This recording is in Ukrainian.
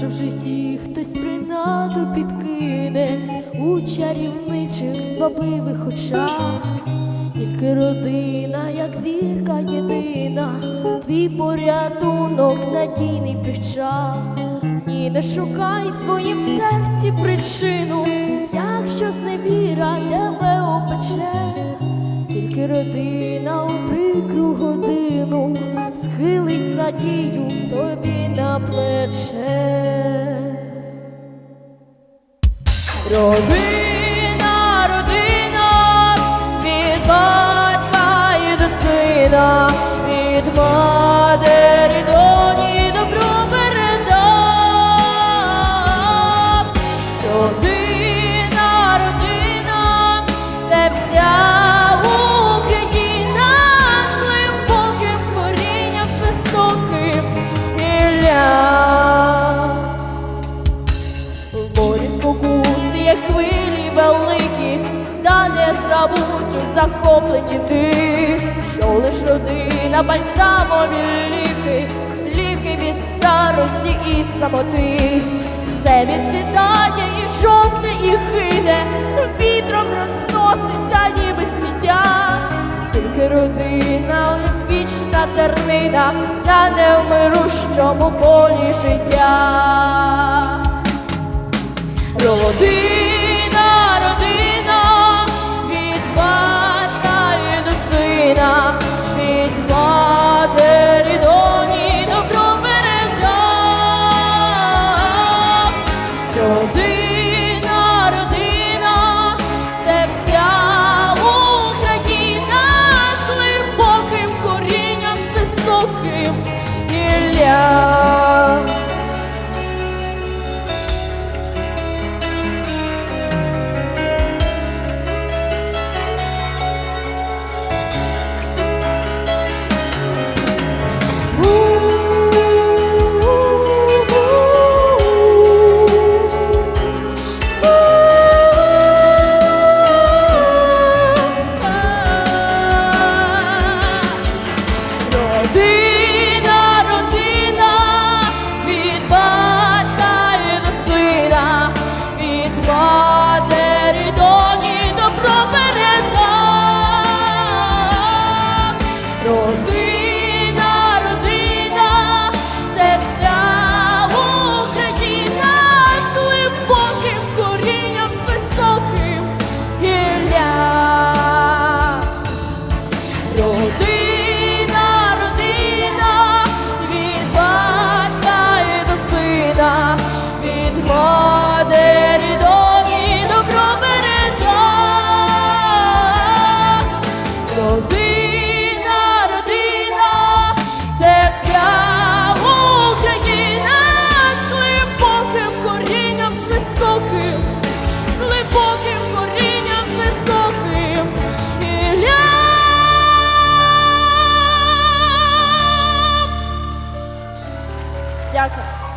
що в житті хтось принаду підкине у чарівничих звабливих очах. Тільки родина, як зірка єдина, твій порятунок, надійний півча. Ні, не шукай своїм серці причину, якщо зневіра тебе опече, тільки родина у прикру годину схилить надію тобі на плече. Родина, родина, від батька і до сина, від матері не забудь захоплені ти, що лиш родина, бальзамові ліки, ліки від старості і самоти. Все відцвітає і жовтне, і хине, вітром розноситься, ніби сміття. Тільки родина, вічна зернина на невмирущому полі життя. Родина, родина, від батька і до сина, від матері доні добро береда. Welcome.